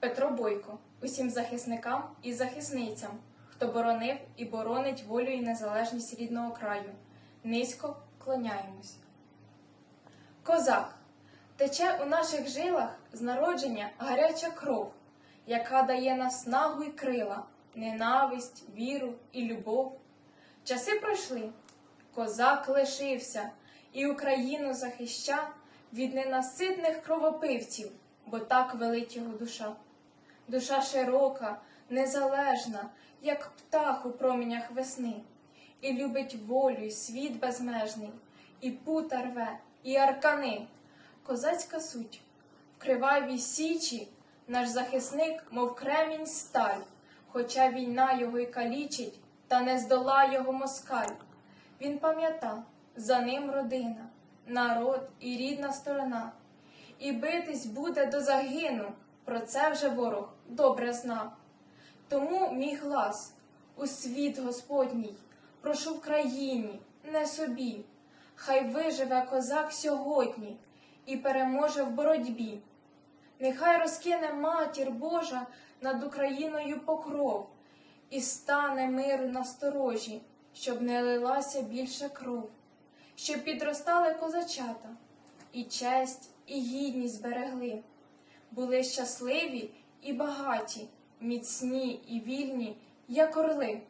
Петро Бойко, усім захисникам і захисницям, хто боронив і боронить волю і незалежність рідного краю. Низько клоняємось. Козак тече у наших жилах з народження гаряча кров, яка дає наснагу й крила, ненависть, віру і любов. Часи пройшли, козак лишився і Україну захища від ненаситних кровопивців, бо так велить його душа. Душа широка, незалежна, як птах у промінях весни, і любить волю й світ безмежний, і пута рве, і аркани. Козацька суть в кривавій січі наш захисник, мов кремінь сталь, хоча війна його й калічить, та не здола його москаль. Він пам'ята, за ним родина, народ і рідна сторона. І битись буде до загину, про це вже ворог добре знав. Тому мій глас у світ Господній, прошу в країні, не собі, хай виживе козак сьогодні і переможе в боротьбі. Нехай розкине матір Божа над Україною покров, і стане миру на сторожі, щоб не лилася більше кров, щоб підростали козачата, і честь, і гідність зберегли, були щасливі і багаті, міцні і вільні, як орли.